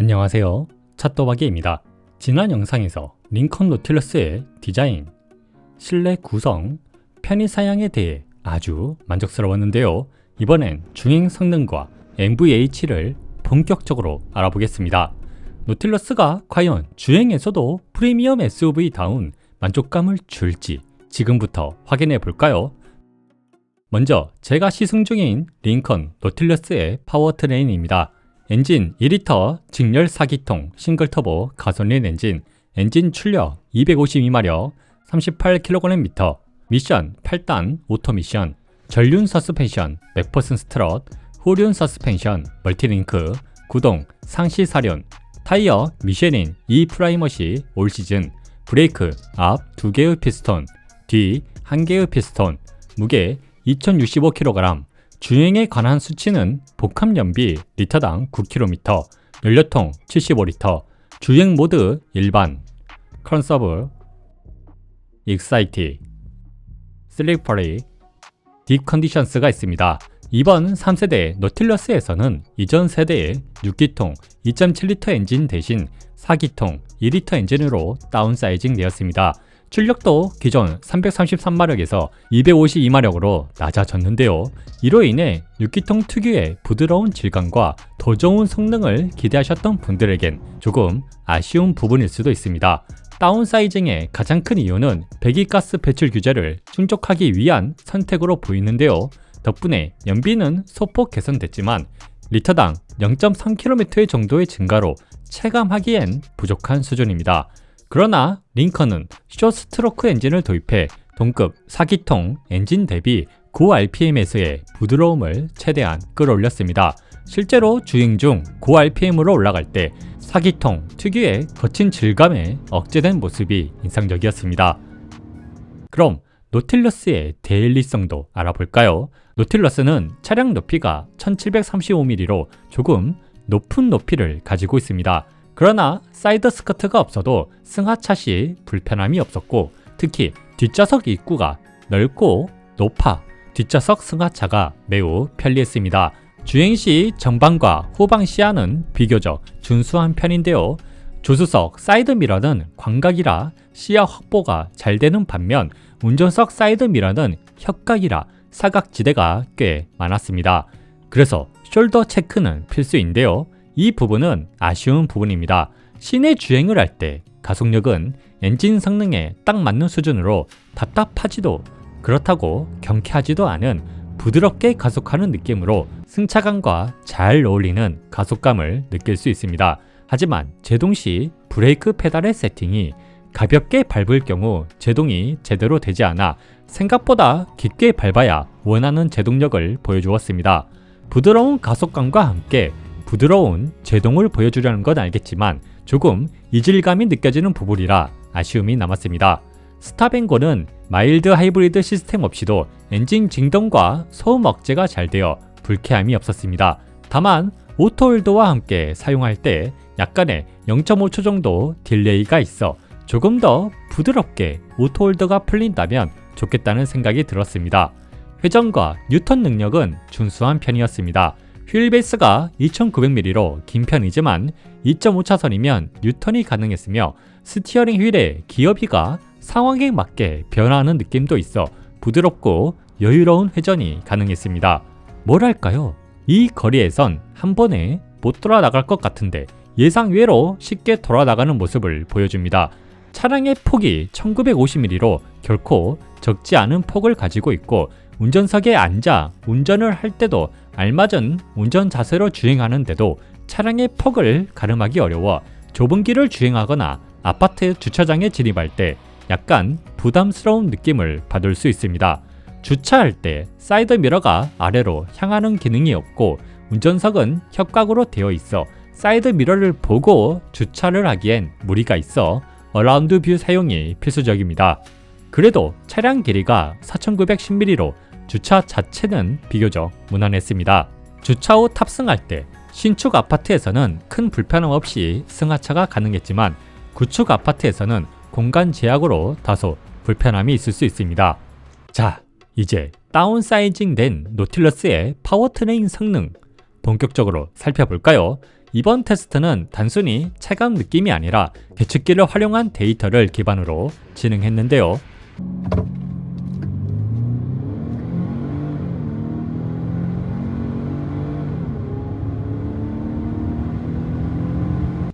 안녕하세요. 찻도박이입니다. 지난 영상에서 링컨 노틸러스의 디자인, 실내 구성, 편의 사양에 대해 아주 만족스러웠는데요. 이번엔 주행 성능과 MVH를 본격적으로 알아보겠습니다. 노틸러스가 과연 주행에서도 프리미엄 SUV다운 만족감을 줄지 지금부터 확인해 볼까요? 먼저 제가 시승 중인 링컨 노틸러스의 파워트레인입니다. 엔진 2리터 직렬 4기통 싱글터보 가솔린 엔진 엔진 출력 252마력 38kgm 미션 8단 오토 미션 전륜 서스펜션 맥퍼슨 스트럿 후륜 서스펜션 멀티링크 구동 상시 사륜 타이어 미쉐린 E 프라이머시 올 시즌 브레이크 앞 2개의 피스톤 뒤 1개의 피스톤 무게 2065kg 주행에 관한 수치는 복합 연비 리터당 9km 연료통 75리터 주행 모드 일반 컨서브 익사이티 슬리퍼리 딥 컨디션스가 있습니다. 이번 3세대 노틸러스에서는 이전 세대의 6기통 2.7리터 엔진 대신 4기통 2리터 엔진으로 다운사이징 되었습니다. 출력도 기존 333마력에서 252마력으로 낮아졌는데요. 이로 인해 6기통 특유의 부드러운 질감과 더 좋은 성능을 기대하셨던 분들에겐 조금 아쉬운 부분일 수도 있습니다. 다운사이징의 가장 큰 이유는 배기가스 배출 규제를 충족하기 위한 선택으로 보이는데요. 덕분에 연비는 소폭 개선됐지만 리터당 0.3km 정도의 증가로 체감하기엔 부족한 수준입니다. 그러나 링컨은 쇼스트로크 엔진을 도입해 동급 4기통 엔진 대비 9rpm에서의 부드러움을 최대한 끌어올렸습니다. 실제로 주행 중 9rpm으로 올라갈 때 4기통 특유의 거친 질감에 억제된 모습이 인상적이었습니다. 그럼 노틸러스의 데일리성도 알아볼까요? 노틸러스는 차량 높이가 1735mm로 조금 높은 높이를 가지고 있습니다. 그러나 사이드 스커트가 없어도 승하차 시 불편함이 없었고 특히 뒷좌석 입구가 넓고 높아 뒷좌석 승하차가 매우 편리했습니다. 주행 시 전방과 후방 시야는 비교적 준수한 편인데요. 조수석 사이드 미러는 광각이라 시야 확보가 잘 되는 반면 운전석 사이드 미러는 협각이라 사각지대가 꽤 많았습니다. 그래서 숄더 체크는 필수인데요. 이 부분은 아쉬운 부분입니다. 시내 주행을 할 때 가속력은 엔진 성능에 딱 맞는 수준으로 답답하지도 그렇다고 경쾌하지도 않은 부드럽게 가속하는 느낌으로 승차감과 잘 어울리는 가속감을 느낄 수 있습니다. 하지만 제동 시 브레이크 페달의 세팅이 가볍게 밟을 경우 제동이 제대로 되지 않아 생각보다 깊게 밟아야 원하는 제동력을 보여주었습니다. 부드러운 가속감과 함께 부드러운 제동을 보여주려는 건 알겠지만 조금 이질감이 느껴지는 부분이라 아쉬움이 남았습니다. 스탑앤고는 마일드 하이브리드 시스템 없이도 엔진 진동과 소음 억제가 잘 되어 불쾌함이 없었습니다. 다만 오토홀더와 함께 사용할 때 약간의 0.5초 정도 딜레이가 있어 조금 더 부드럽게 오토홀더가 풀린다면 좋겠다는 생각이 들었습니다. 회전과 뉴턴 능력은 준수한 편이었습니다. 휠 베이스가 2900mm로 긴 편이지만 2.5차선이면 뉴턴이 가능했으며 스티어링 휠의 기어 비가 상황에 맞게 변화하는 느낌도 있어 부드럽고 여유로운 회전이 가능했습니다. 뭐랄까요? 이 거리에선 한 번에 못 돌아 나갈 것 같은데 예상 외로 쉽게 돌아 나가는 모습을 보여줍니다. 차량의 폭이 1950mm로 결코 적지 않은 폭을 가지고 있고 운전석에 앉아 운전을 할 때도 알맞은 운전 자세로 주행하는데도 차량의 폭을 가름하기 어려워 좁은 길을 주행하거나 아파트 주차장에 진입할 때 약간 부담스러운 느낌을 받을 수 있습니다. 주차할 때 사이드 미러가 아래로 향하는 기능이 없고 운전석은 협각으로 되어 있어 사이드 미러를 보고 주차를 하기엔 무리가 있어 어라운드 뷰 사용이 필수적입니다. 그래도 차량 길이가 4910mm로 주차 자체는 비교적 무난했습니다. 주차 후 탑승할 때 신축 아파트에서는 큰 불편함 없이 승하차가 가능했지만 구축 아파트에서는 공간 제약으로 다소 불편함이 있을 수 있습니다. 자, 이제 다운사이징 된 노틸러스의 파워트레인 성능 본격적으로 살펴볼까요? 이번 테스트는 단순히 체감 느낌이 아니라 계측기를 활용한 데이터를 기반으로 진행했는데요.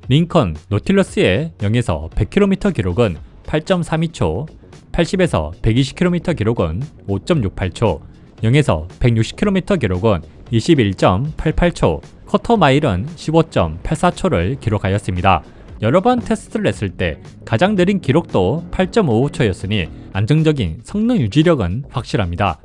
링컨 노틸러스의 0에서 100km 기록은 8.32초, 80에서 120km 기록은 5.68초, 0에서 160km 기록은 21.88초, 커터 마일은 15.84초를 기록하였습니다. 여러 번 테스트를 했을 때 가장 느린 기록도 8.55초였으니 안정적인 성능 유지력은 확실합니다.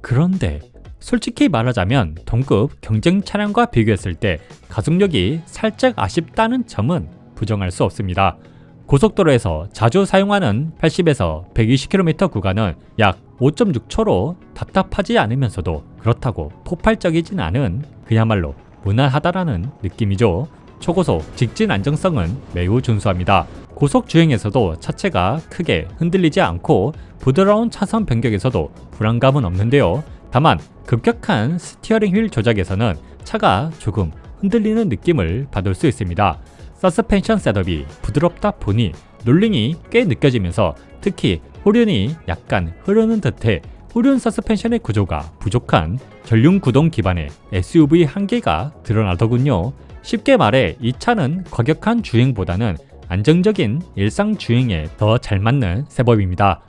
그런데 솔직히 말하자면 동급 경쟁 차량과 비교했을 때 가속력이 살짝 아쉽다는 점은 부정할 수 없습니다. 고속도로에서 자주 사용하는 80에서 120km 구간은 약 5.6초로 답답하지 않으면서도 그렇다고 폭발적이진 않은 그야말로 무난하다라는 느낌이죠. 초고속 직진 안정성은 매우 준수합니다. 고속 주행에서도 차체가 크게 흔들리지 않고 부드러운 차선 변경에서도 불안감은 없는데요. 다만 급격한 스티어링 휠 조작에서는 차가 조금 흔들리는 느낌을 받을 수 있습니다. 서스펜션 셋업이 부드럽다 보니 롤링이 꽤 느껴지면서 특히 후륜이 약간 흐르는 듯해 후륜 서스펜션의 구조가 부족한 전륜 구동 기반의 SUV 한계가 드러나더군요. 쉽게 말해 이 차는 과격한 주행보다는 안정적인 일상 주행에 더 잘 맞는 셋업입니다.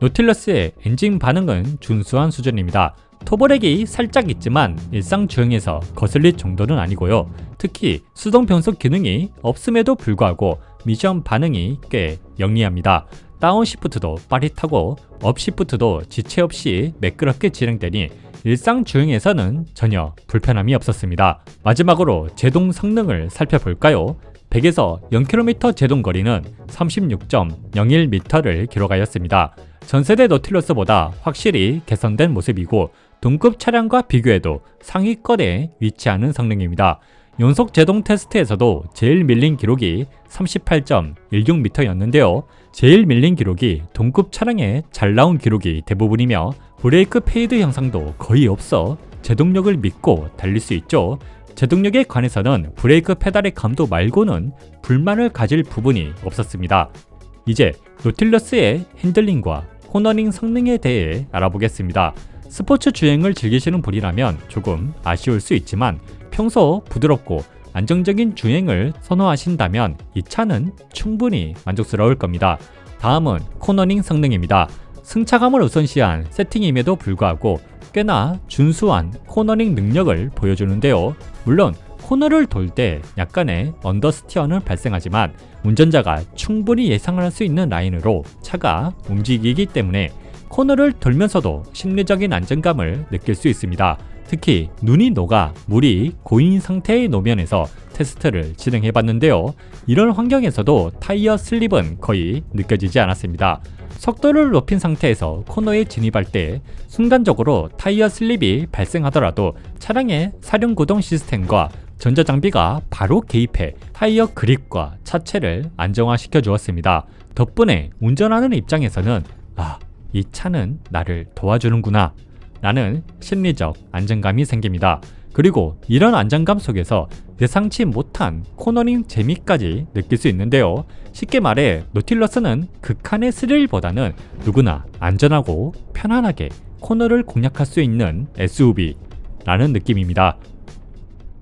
노틸러스의 엔진 반응은 준수한 수준입니다. 토벌액이 살짝 있지만 일상 주행에서 거슬릴 정도는 아니고요. 특히 수동 변속 기능이 없음에도 불구하고 미션 반응이 꽤 영리합니다. 다운시프트도 빠릿하고 업시프트도 지체 없이 매끄럽게 진행되니 일상 주행에서는 전혀 불편함이 없었습니다. 마지막으로 제동 성능을 살펴볼까요? 100에서 0km 제동 거리는 36.01m를 기록하였습니다. 전세대 노틸러스보다 확실히 개선된 모습이고 동급 차량과 비교해도 상위권에 위치하는 성능입니다. 연속 제동 테스트에서도 제일 밀린 기록이 38.16m였는데요. 제일 밀린 기록이 동급 차량에 잘 나온 기록이 대부분이며 브레이크 페이드 현상도 거의 없어 제동력을 믿고 달릴 수 있죠. 제동력에 관해서는 브레이크 페달의 감도 말고는 불만을 가질 부분이 없었습니다. 이제 노틸러스의 핸들링과 코너링 성능에 대해 알아보겠습니다. 스포츠 주행을 즐기시는 분이라면 조금 아쉬울 수 있지만 평소 부드럽고 안정적인 주행을 선호하신다면 이 차는 충분히 만족스러울 겁니다. 다음은 코너링 성능입니다. 승차감을 우선시한 세팅임에도 불구하고 꽤나 준수한 코너링 능력을 보여주는데요. 물론 코너를 돌 때 약간의 언더스티어는 발생하지만 운전자가 충분히 예상을 할수 있는 라인으로 차가 움직이기 때문에 코너를 돌면서도 심리적인 안정감을 느낄 수 있습니다. 특히 눈이 녹아 물이 고인 상태의 노면에서 테스트를 진행해 봤는데요. 이런 환경에서도 타이어 슬립은 거의 느껴지지 않았습니다. 속도를 높인 상태에서 코너에 진입할 때 순간적으로 타이어 슬립이 발생하더라도 차량의 사륜 구동 시스템과 전자장비가 바로 개입해 타이어 그립과 차체를 안정화시켜 주었습니다. 덕분에 운전하는 입장에서는 아, 이 차는 나를 도와주는구나 라는 심리적 안정감이 생깁니다. 그리고 이런 안정감 속에서 예상치 못한 코너링 재미까지 느낄 수 있는데요. 쉽게 말해 노틸러스는 극한의 스릴보다는 누구나 안전하고 편안하게 코너를 공략할 수 있는 SUV라는 느낌입니다.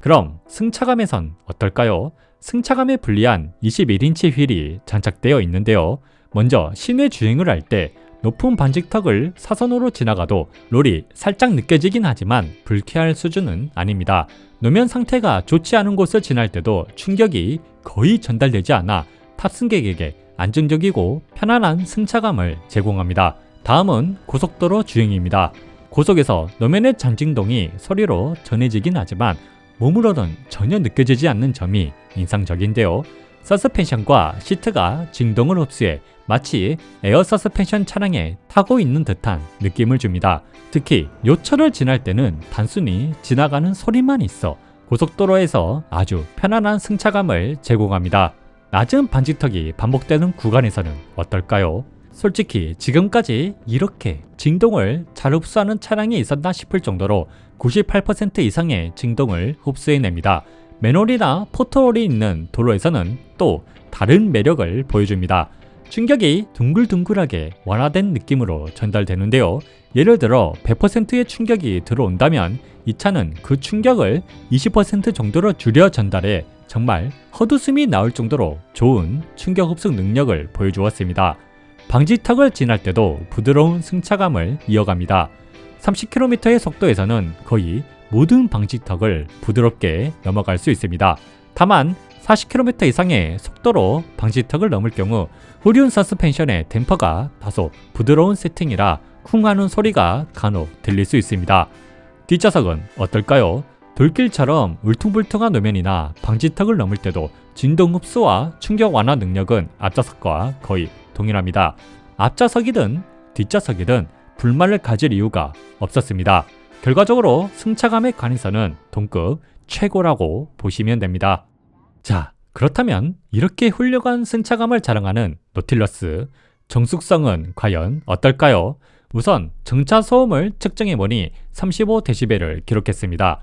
그럼 승차감에선 어떨까요? 승차감에 불리한 21인치 휠이 장착되어 있는데요. 먼저 시내 주행을 할 때 높은 반직턱을 사선으로 지나가도 롤이 살짝 느껴지긴 하지만 불쾌할 수준은 아닙니다. 노면 상태가 좋지 않은 곳을 지날 때도 충격이 거의 전달되지 않아 탑승객에게 안정적이고 편안한 승차감을 제공합니다. 다음은 고속도로 주행입니다. 고속에서 노면의 잔진동이 소리로 전해지긴 하지만 몸으로는 전혀 느껴지지 않는 점이 인상적인데요. 서스펜션과 시트가 진동을 흡수해 마치 에어 서스펜션 차량에 타고 있는 듯한 느낌을 줍니다. 특히 요철을 지날 때는 단순히 지나가는 소리만 있어 고속도로에서 아주 편안한 승차감을 제공합니다. 낮은 반지턱이 반복되는 구간에서는 어떨까요? 솔직히 지금까지 이렇게 진동을 잘 흡수하는 차량이 있었나 싶을 정도로 98% 이상의 진동을 흡수해냅니다. 맨홀이나 포토홀이 있는 도로에서는 또 다른 매력을 보여줍니다. 충격이 둥글둥글하게 완화된 느낌으로 전달되는데요. 예를 들어 100%의 충격이 들어온다면 이 차는 그 충격을 20% 정도로 줄여 전달해 정말 헛웃음이 나올 정도로 좋은 충격 흡수 능력을 보여주었습니다. 방지턱을 지날 때도 부드러운 승차감을 이어갑니다. 30km의 속도에서는 거의 모든 방지턱을 부드럽게 넘어갈 수 있습니다. 다만 40km 이상의 속도로 방지턱을 넘을 경우 후륜 서스펜션의 댐퍼가 다소 부드러운 세팅이라 쿵하는 소리가 간혹 들릴 수 있습니다. 뒷좌석은 어떨까요? 돌길처럼 울퉁불퉁한 노면이나 방지턱을 넘을 때도 진동 흡수와 충격 완화 능력은 앞좌석과 거의 동일합니다. 앞좌석이든 뒷좌석이든 불만을 가질 이유가 없었습니다. 결과적으로 승차감에 관해서는 동급 최고라고 보시면 됩니다. 자, 그렇다면 이렇게 훌륭한 승차감을 자랑하는 노틸러스 정숙성은 과연 어떨까요? 우선 정차 소음을 측정해 보니 35dB를 기록했습니다.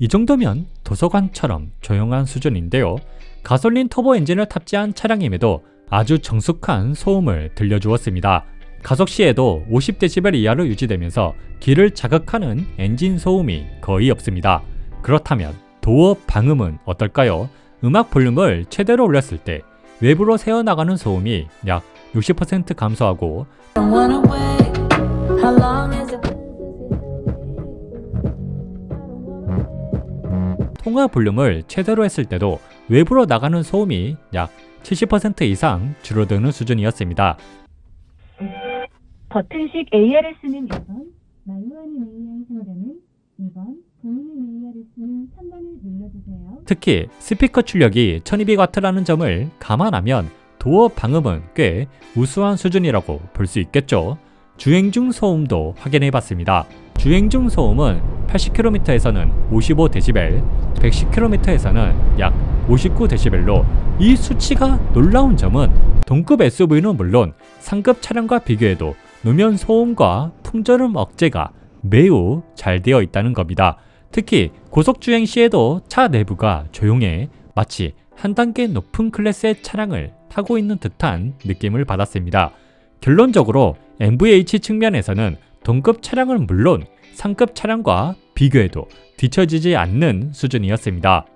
이 정도면 도서관처럼 조용한 수준인데요. 가솔린 터보 엔진을 탑재한 차량임에도 아주 정숙한 소음을 들려주었습니다. 가속 시에도 50dB 이하로 유지되면서 귀를 자극하는 엔진 소음이 거의 없습니다. 그렇다면 도어 방음은 어떨까요? 음악 볼륨을 최대로 올렸을 때 외부로 새어나가는 소음이 약 60% 감소하고? 통화 볼륨을 최대로 했을 때도 외부로 나가는 소음이 약 70% 이상 줄어드는 수준이었습니다. 버튼식 ARS는 1번, 마누얼인 ARS는 2번, 보이는 ARS는 3번을 눌러주세요. 특히 스피커 출력이 1200W라는 점을 감안하면 도어 방음은 꽤 우수한 수준이라고 볼 수 있겠죠. 주행 중 소음도 확인해 봤습니다. 주행 중 소음은 80km에서는 55dB, 110km에서는 약 59dB로 이 수치가 놀라운 점은 동급 SUV는 물론 상급 차량과 비교해도 노면 소음과 풍절음 억제가 매우 잘 되어 있다는 겁니다. 특히 고속 주행 시에도 차 내부가 조용해 마치 한 단계 높은 클래스의 차량을 타고 있는 듯한 느낌을 받았습니다. 결론적으로 MVH 측면에서는 동급 차량은 물론 상급 차량과 비교해도 뒤처지지 않는 수준이었습니다.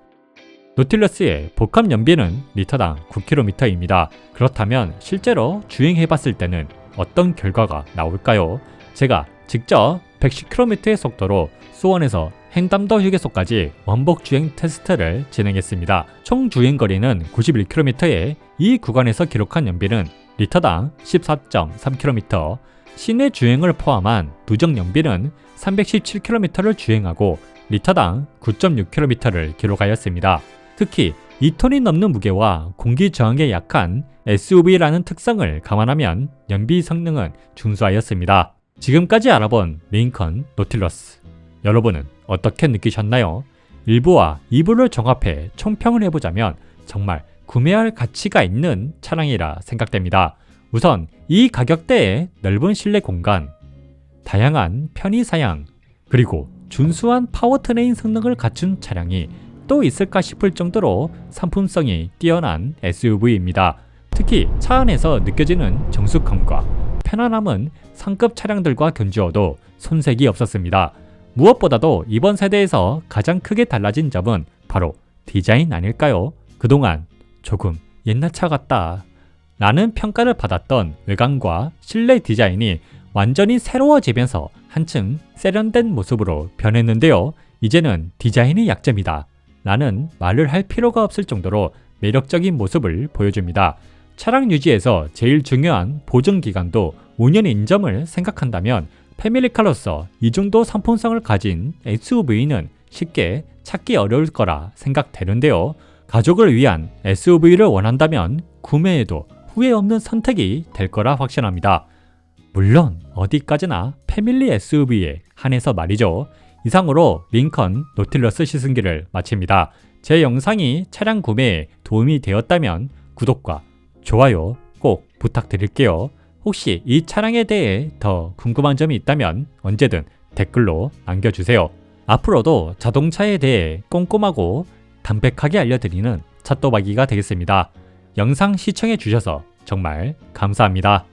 노틸러스의 복합 연비는 리터당 9km입니다. 그렇다면 실제로 주행해봤을 때는 어떤 결과가 나올까요? 제가 직접 110km의 속도로 수원에서 횡담도 휴게소까지 원복 주행 테스트를 진행했습니다. 총 주행 거리는 91km에 이 구간에서 기록한 연비는 리터당 14.3km, 시내 주행을 포함한 누적 연비는 317km를 주행하고 리터당 9.6km를 기록하였습니다. 특히 2톤이 넘는 무게와 공기 저항에 약한 SUV라는 특성을 감안하면 연비 성능은 준수하였습니다. 지금까지 알아본 링컨 노틸러스. 여러분은 어떻게 느끼셨나요? 1부와 2부를 종합해 총평을 해보자면 정말 구매할 가치가 있는 차량이라 생각됩니다. 우선 이 가격대의 넓은 실내 공간, 다양한 편의 사양, 그리고 준수한 파워트레인 성능을 갖춘 차량이 또 있을까 싶을 정도로 상품성이 뛰어난 SUV입니다. 특히 차 안에서 느껴지는 정숙함과 편안함은 상급 차량들과 견주어도 손색이 없었습니다. 무엇보다도 이번 세대에서 가장 크게 달라진 점은 바로 디자인 아닐까요? 그동안 조금 옛날 차 같다 라는 평가를 받았던 외관과 실내 디자인이 완전히 새로워지면서 한층 세련된 모습으로 변했는데요. 이제는 디자인이 약점이다. 라는 말을 할 필요가 없을 정도로 매력적인 모습을 보여줍니다. 차량 유지에서 제일 중요한 보증 기간도 5년인 점을 생각한다면 패밀리카로서 이 정도 상품성을 가진 SUV는 쉽게 찾기 어려울 거라 생각되는데요. 가족을 위한 SUV를 원한다면 구매에도 후회 없는 선택이 될 거라 확신합니다. 물론 어디까지나 패밀리 SUV에 한해서 말이죠. 이상으로 링컨 노틸러스 시승기를 마칩니다. 제 영상이 차량 구매에 도움이 되었다면 구독과 좋아요 꼭 부탁드릴게요. 혹시 이 차량에 대해 더 궁금한 점이 있다면 언제든 댓글로 남겨주세요. 앞으로도 자동차에 대해 꼼꼼하고 담백하게 알려드리는 찻도박이가 되겠습니다. 영상 시청해 주셔서 정말 감사합니다.